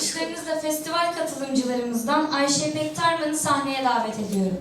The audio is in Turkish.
alkışlarınızla festival katılımcılarımızdan Ayşe Pektarman'ı sahneye davet ediyorum.